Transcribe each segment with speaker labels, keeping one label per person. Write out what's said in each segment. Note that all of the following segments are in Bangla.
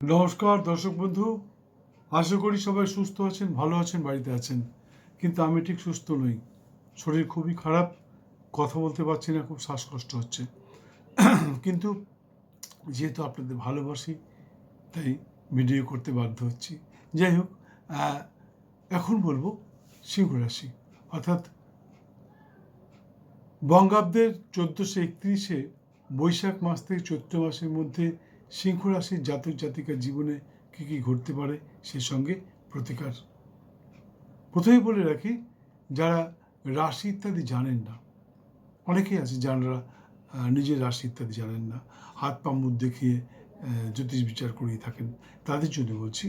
Speaker 1: নমস্কার, দর্শক বন্ধু। আশা করি সবাই সুস্থ আছেন, ভালো আছেন, বাড়িতে আছেন। কিন্তু আমি ঠিক সুস্থ নই। শরীর খুবই খারাপ, কথা বলতে পারছি না, খুব শ্বাসকষ্ট হচ্ছে। কিন্তু যেহেতু আপনাদের ভালোবাসি, তাই ভিডিও করতে বাধ্য হচ্ছি। যাই হোক এখন বলব সিংহ রাশি। অর্থাৎ বঙ্গাব্দের চোদ্দোশো একত্রিশে বৈশাখ মাস থেকে চৈত্র মাসের মধ্যে সিংহ রাশির জাতক জাতিকার জীবনে কী কী ঘটতে পারে সে সঙ্গে প্রতিকার। প্রথমে বলে রাখি, যারা রাশি ইত্যাদি জানেন না, অনেকেই আছে যারা নিজের রাশি ইত্যাদি জানেন না, হাত পা মুখ দেখিয়ে জ্যোতিষ বিচার করিয়ে থাকেন, তাদের জন্য বলছি,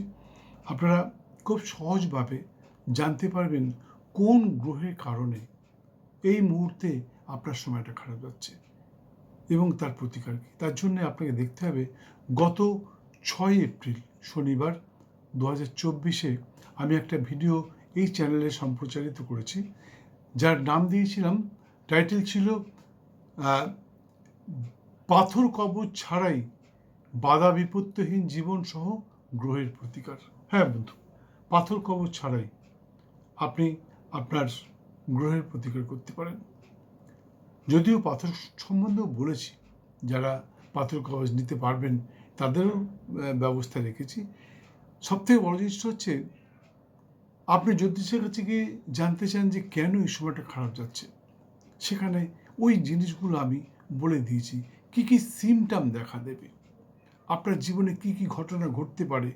Speaker 1: আপনারা খুব সহজভাবে জানতে পারবেন কোন গ্রহের কারণে এই মুহূর্তে আপনার সময়টা খারাপ যাচ্ছে। এবং তার প্রতিকার কী? তার জন্য আপনাকে দেখতে হবে, গত ছয় এপ্রিল, শনিবার দু হাজার চব্বিশে আমি একটা ভিডিও এই চ্যানেলে সম্প্রচারিত করেছি। যার নাম দিয়েছিলাম, টাইটেল ছিল পাথর কবচ ছাড়াই বাধা বিপত্তিহীন জীবন সহ গ্রহের প্রতিকার। হ্যাঁ বন্ধু, পাথর কবচ ছাড়াই আপনি আপনার গ্রহের প্রতিকার করতে পারেন। যদিও পাথর সম্বন্ধেও বলেছি, যারা পাথর কবচ নিতে পারবেন, তাদেরও ব্যবস্থা রেখেছি। সবথেকে বড় জিনিসটা হচ্ছে, আপনি জ্যোতিষের কাছে গিয়ে জানতে চান যে কেন এই সময়টা খারাপ যাচ্ছে, সেখানে ওই জিনিসগুলো আমি বলে দিয়েছি। কি কি সিমটাম দেখা দেবে? আপনার জীবনে কি কি ঘটনা ঘটতে পারে?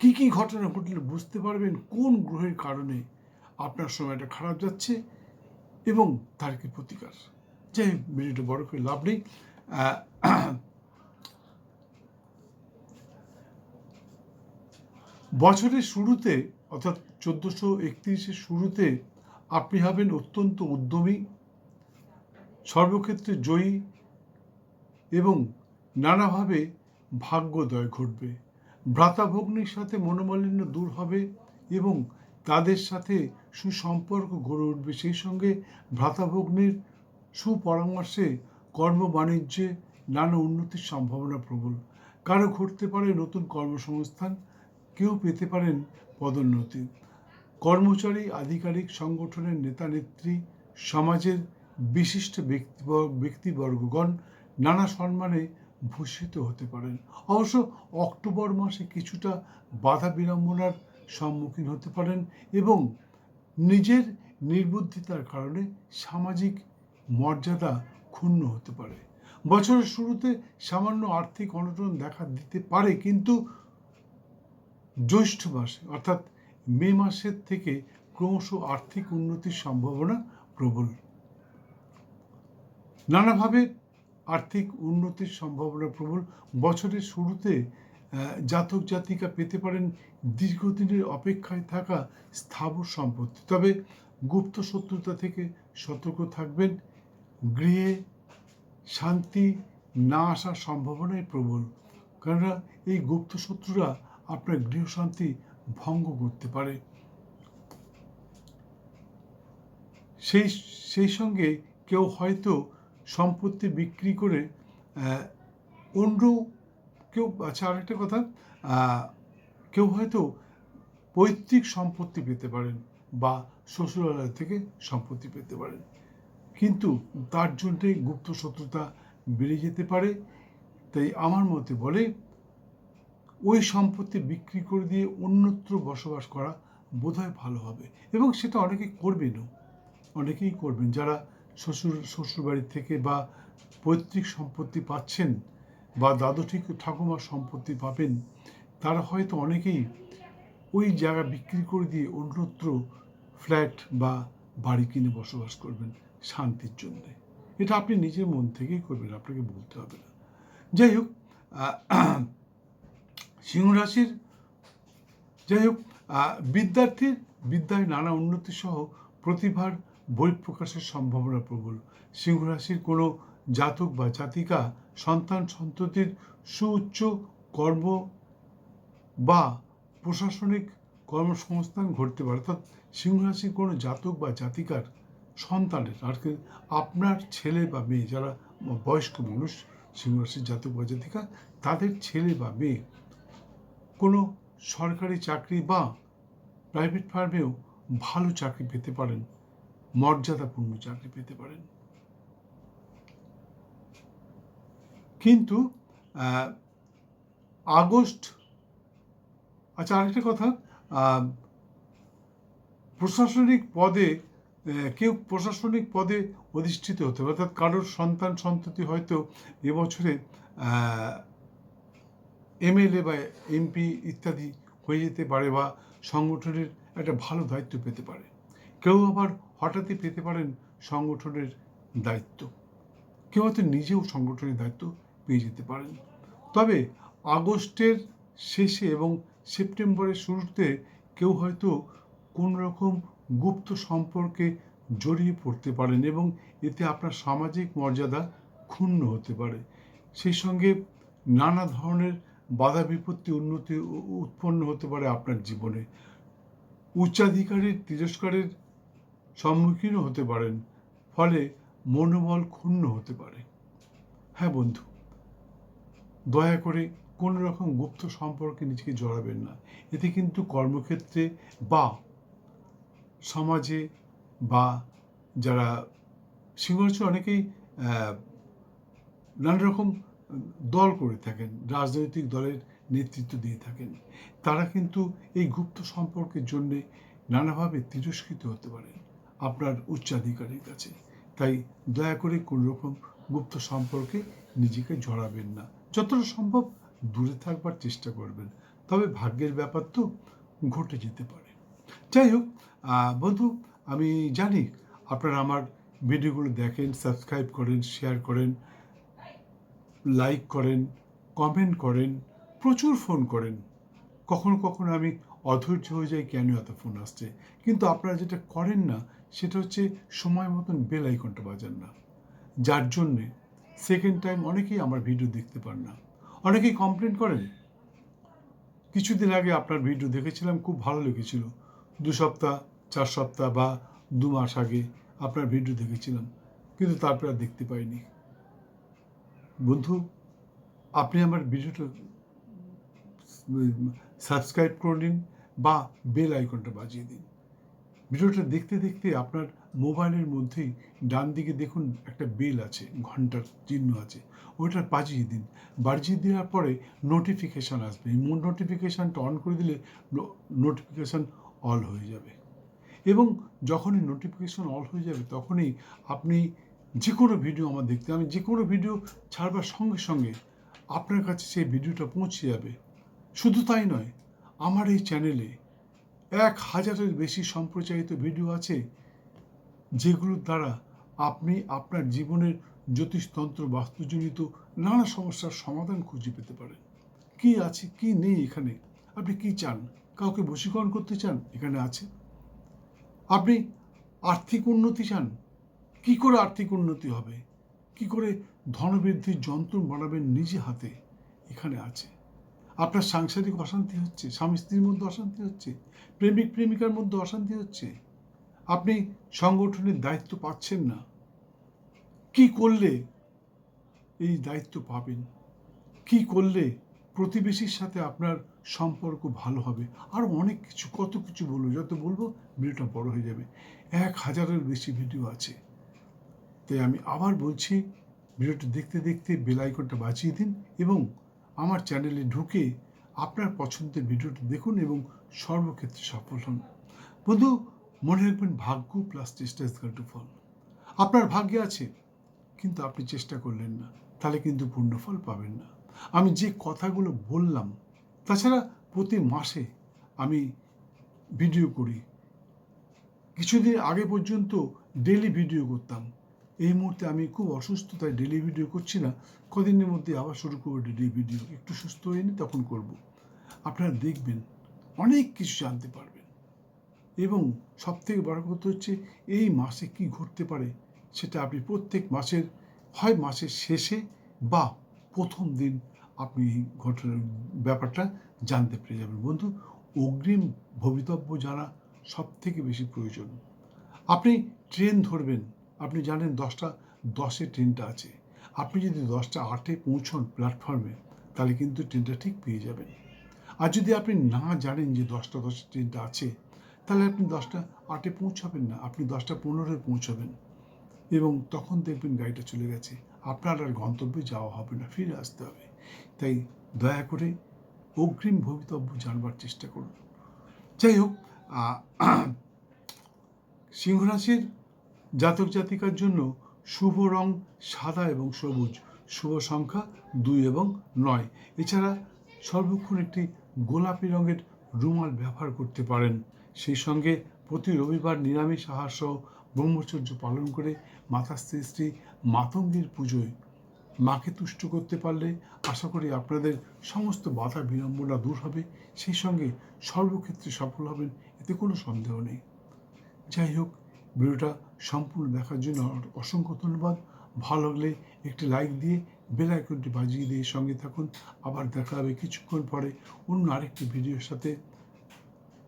Speaker 1: কি কি ঘটনা ঘটলে বুঝতে পারবেন? কোন গ্রহের কারণে আপনার সময়টা খারাপ যাচ্ছে? এবং তার প্রতিকার। হোক, ভিডিওটা বড় করে লাভ নেই। বছরের শুরুতে অর্থাৎ চোদ্দোশো একত্রিশের শুরুতে আপনি হবেন অত্যন্ত উদ্যমী সর্বক্ষেত্রে জয়ী এবং নানাভাবে ভাগ্যোদয় ঘটবে। ভ্রাতাভগ্নির সাথে মনোমালিন্য দূর হবে এবং তাদের সাথে সুসম্পর্ক গড়ে উঠবে। সেই সঙ্গে ভ্রাতাভগ্নির সুপরামর্শে কর্ম বাণিজ্যে নানা উন্নতির সম্ভাবনা প্রবল। কারও ঘটতে পারে নতুন কর্মসংস্থান, কেউ পেতে পারেন পদোন্নতি। কর্মচারী, আধিকারিক, সংগঠনের নেতা, নেত্রী, সমাজের বিশিষ্ট ব্যক্তি ব্যক্তিবর্গগণ নানা সম্মানে ভূষিত হতে পারেন। অবশ্য অক্টোবর মাসে কিছুটা বাধা বিড়ম্বনার সম্মুখীন হতে পারেন এবং নিজের নির্বুদ্ধিতার কারণে সামাজিক মর্যাদা ক্ষুণ্ণ হতে পারে। বছরের শুরুতে সামান্য আর্থিক অনটন দেখা দিতে পারে, কিন্তু জ্যৈষ্ঠ মাসে, অর্থাৎ মে মাসের থেকে ক্রমশ আর্থিক উন্নতির সম্ভাবনা প্রবল। নানাভাবে আর্থিক উন্নতির সম্ভাবনা প্রবল। বছরের শুরুতে জাতক জাতিকা পেতে পারেন দীর্ঘদিনের অপেক্ষায় থাকা স্থাবর সম্পত্তি। তবে গুপ্ত শত্রুতা থেকে সতর্ক থাকবেন। গৃহে শান্তি না আসার সম্ভাবনাই প্রবল। কেননা এই গুপ্ত শত্রুরা আপনার গৃহশান্তি ভঙ্গ করতে পারে। সেই সেই সঙ্গে কেউ হয়তো সম্পত্তি বিক্রি করে অন্য কেউ আচ্ছা আরেকটা কথা কেউ হয়তো পৈতৃক সম্পত্তি পেতে পারেন বা শ্বশুরালয় থেকে সম্পত্তি পেতে পারেন। কিন্তু তার জন্যে গুপ্ত শত্রুতা বেড়ে যেতে পারে। তাই আমার মতে বলে, ওই সম্পত্তি বিক্রি করে দিয়ে অন্যত্র বসবাস করা বোধহয় ভালো হবে। এবং সেটা অনেকে করবেনও। অনেকেই করবেন। যারা শ্বশুর, শ্বশুরবাড়ি থেকে বা পৈতৃক সম্পত্তি পাচ্ছেন বা দাদু ঠিক ঠাকুমার সম্পত্তি পাবেন তারা হয়তো অনেকেই ওই জায়গা বিক্রি করে দিয়ে অন্যত্র ফ্ল্যাট বা বাড়ি কিনে বসবাস করবেন শান্তির জন্যে। এটা আপনি নিজের মন থেকেই করবেন আপনাকে বলতে হবে না। যাই হোক আহ, সিংহ রাশির যাই হোক বিদ্যার্থীর বিদ্যায় নানা উন্নতি সহ প্রতিভার বহিঃপ্রকাশের সম্ভাবনা প্রবল। সিংহ রাশির কোনো জাতক বা জাতিকা, সন্তান সন্ততির সুউচ্চ কর্ম বা প্রশাসনিক কর্মসংস্থান ঘটতে পারে। অর্থাৎ সিংহ রাশির কোনো জাতক বা জাতিকার সন্তানের, আর আপনার ছেলে বা মেয়ে, যারা বয়স্ক মানুষ সিংহ রাশির জাতক বা জাতিকা, তাদের ছেলে বা মেয়ে কোনো সরকারি চাকরি বা প্রাইভেট ফার্মেও ভালো চাকরি পেতে পারেন, মর্যাদাপূর্ণ চাকরি পেতে পারেন। কিন্তু আগস্ট আচ্ছা আরেকটা কথা প্রশাসনিক পদে কেউ প্রশাসনিক পদে অধিষ্ঠিত হতে পারে, অর্থাৎ কারোর সন্তান, সন্ততি হয়তো এবছরে এমএলএ বা এমপি ইত্যাদি হয়ে যেতে পারে বা সংগঠনের একটা ভালো দায়িত্ব পেতে পারে। কেউ আবার হঠাৎই পেতে পারেন সংগঠনের দায়িত্ব। কেউ হয়তো নিজেও সংগঠনের দায়িত্ব পেয়ে যেতে পারেন। তবে আগস্টের শেষে এবং সেপ্টেম্বরের শুরুতে কেউ হয়তো কোনো রকম গুপ্ত সম্পর্কে জড়িয়ে পড়তে পারেন এবং এতে আপনার সামাজিক মর্যাদা ক্ষুণ্ণ হতে পারে। সেই সঙ্গে নানা ধরনের বাধা বিপত্তি উন্নতি উৎপন্ন হতে পারে আপনার জীবনে। উচ্চাধিকারীর, তিরস্কারের সম্মুখীনও হতে পারেন, ফলে মনোবল ক্ষুণ্ণ হতে পারে। হ্যাঁ বন্ধু। দয়া করে কোনো রকম গুপ্ত সম্পর্কে নিজেকে জড়াবেন না। এতে কিন্তু কর্মক্ষেত্রে বা সমাজে বা যারা সিংহরাজ্যে অনেকেই নানা রকম দল করে থাকেন, রাজনৈতিক দলের নেতৃত্ব দিয়ে থাকেন। তারা কিন্তু এই গুপ্ত সম্পর্কের জন্যে নানাভাবে তিরস্কৃত হতে পারে আপনার উচ্চাধিকারের কাছে। তাই দয়া করে কোনো রকম গুপ্ত সম্পর্কে নিজেকে জড়াবেন না। যতটা সম্ভব দূরে থাকবার চেষ্টা করবেন। তবে ভাগ্যের ব্যাপার তো ঘটে যেতে পারে। যাই হোক বন্ধু, আমি জানি আপনারা আমার ভিডিওগুলো দেখেন, সাবস্ক্রাইব করেন, শেয়ার করেন, লাইক করেন, কমেন্ট করেন, প্রচুর ফোন করেন। কখনো কখনো আমি অধৈর্য হয়ে যাই কেন এত ফোন আসছে? কিন্তু আপনারা যেটা করেন না, সেটা হচ্ছে সময় মতন বেল আইকনটা বাজান না। যার জন্যে সেকেন্ড টাইম অনেকেই আমার ভিডিও দেখতে পান না। অনেকেই কমপ্লেন করেন। কিছুদিন আগে আপনার ভিডিও দেখেছিলাম, খুব ভালো লেগেছিল। দু সপ্তাহ, চার সপ্তাহ বা দু মাস আগে আপনার ভিডিও দেখেছিলাম, কিন্তু তারপরে আর দেখতে পাইনি। বন্ধু, আপনি আমার ভিডিওটা সাবস্ক্রাইব করে নিন বা বেল আইকনটা বাজিয়ে দিন। ভিডিওটা দেখতে দেখতে আপনার মোবাইলের মধ্যেই ডান দিকে দেখুন একটা বেল আছে, ঘণ্টার চিহ্ন আছে। ওইটা বাজিয়ে দিন। বাজিয়ে দেওয়ার পরে নোটিফিকেশান আসবে। এই নোটিফিকেশানটা অন করে দিলে নোটিফিকেশান অল হয়ে যাবে। এবং যখনই নোটিফিকেশন অল হয়ে যাবে, তখনই আপনি যে কোনো ভিডিও আমার দেখতে আমি যে কোনো ভিডিও ছাড়বার সঙ্গে সঙ্গে আপনার কাছে সেই ভিডিওটা পৌঁছে যাবে। শুধু তাই নয়, আমার এই চ্যানেলে এক হাজারের বেশি সম্প্রচারিত ভিডিও আছে। যেগুলোর দ্বারা আপনি আপনার জীবনের জ্যোতিষতন্ত্র বাস্তুজনিত নানা সমস্যার সমাধান খুঁজে পেতে পারেন। কি আছে, কি নেই এখানে? আপনি কি চান? কাউকে বশীকরণ করতে চান? এখানে আছে। আপনি আর্থিক উন্নতি চান? কি করে আর্থিক উন্নতি হবে? কি করে ধনবৃদ্ধির যন্ত্র বানাবেন নিজে হাতে? এখানে আছে। আপনার সাংসারিক অশান্তি হচ্ছে স্বামী স্ত্রীর মধ্যে অশান্তি হচ্ছে প্রেমিক প্রেমিকার মধ্যে অশান্তি হচ্ছে। আপনি সংগঠনের দায়িত্ব পাচ্ছেন না। কি করলে এই দায়িত্ব পাবেন? কি করলে প্রতিবেশীর সাথে আপনার সম্পর্ক ভালো হবে? আর অনেক কিছু, কত কিছু বলব, যত বলব ভিডিওটা বড় হয়ে যাবে। এক হাজারের বেশি ভিডিও আছে। তাই আমি আবার বলছি, ভিডিওটা দেখতে দেখতে বেল আইকনটা বাঁচিয়ে দিন এবং আমার চ্যানেলে ঢুকে আপনার পছন্দের ভিডিওটা দেখুন এবং সর্বক্ষেত্রে সফল হন। বন্ধু মনে রাখবেন ভাগ্য প্লাস চেষ্টা ইজ টু ফল। আপনার ভাগ্যে আছে, কিন্তু আপনি চেষ্টা করলেন না, তাহলে কিন্তু পূর্ণফল পাবেন না। আমি যে কথাগুলো বললাম, তাছাড়া প্রতি মাসে আমি ভিডিও করি। কিছুদিন আগে পর্যন্ত ডেলি ভিডিও করতাম। এই মুহূর্তে আমি খুব অসুস্থ, তাই ডেলি ভিডিও করছি না। কদিনের মধ্যে আবার শুরু করব ডেলি ভিডিও একটু সুস্থ হয়ে নি তখন করব। আপনারা দেখবেন, অনেক কিছু জানতে পারবেন। এবং সবথেকে বড় কথা হচ্ছে এই মাসে কি ঘটতে পারে সেটা আপনি প্রত্যেক মাসের, হয় মাসের শেষে বা প্রথম দিন আপনি ঘটনার ব্যাপারটা জানতে পেরে যাবেন। বন্ধু, অগ্রিম ভবিতব্য জানা সব থেকে বেশি প্রয়োজন। আপনি ট্রেন ধরবেন, আপনি জানেন দশটা, দশে ট্রেনটা আছে। আপনি যদি দশটা, আটে পৌঁছন প্ল্যাটফর্মে তাহলে কিন্তু ট্রেনটা ঠিক পেয়ে যাবেন। আর যদি আপনি না জানেন যে দশটা দশটা ট্রেনটা আছে তাহলে আপনি দশটা আটে পৌঁছাবেন না আপনি দশটা পনেরোয় পৌঁছাবেন। এবং তখন দেখবেন গাড়িটা চলে গেছে। আপনার আর গন্তব্যে যাওয়া হবে না ফিরে আসতে হবে। তাই দয়া করে অগ্রিম ভবিতব্য জানবার চেষ্টা করুন। যাই হোক আহ, সিংহ জাতক জাতিকার জন্য শুভ রং সাদা এবং সবুজ শুভ সংখ্যা দুই এবং নয়। এছাড়া সর্বক্ষণ একটি গোলাপি রঙের রুমাল ব্যবহার করতে পারেন। সেই সঙ্গে প্রতি রবিবার নিরামিষ আহার সহ ব্রহ্মচর্য পালন করে মাতা শ্রী শ্রী মাতঙ্গীর পুজোয় মাকে তুষ্ট করতে পারলে আশা করি আপনাদের সমস্ত বাধা বিড়ম্বনা দূর হবে। সেই সঙ্গে সর্বক্ষেত্রে সফল হবেন, এতে কোনো সন্দেহ নেই। যাই হোক, ভিডিওটা সম্পূর্ণ দেখার জন্য অসংখ্য ধন্যবাদ। ভালো লাগলে একটি লাইক দিয়ে বেল আইকনটি বাজিয়ে দিয়ে সঙ্গে থাকুন। আবার দেখা হবে কিছুক্ষণ পরে অন্য আরেকটি ভিডিওর সাথে।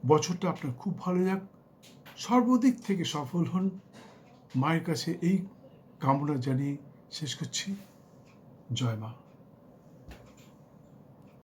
Speaker 1: বছরটা আপনার খুব ভালো যাক। সর্বদিক থেকে সফল হন। মায়ের কাছে এই কামনা জানিয়ে শেষ করছি। জয় মা।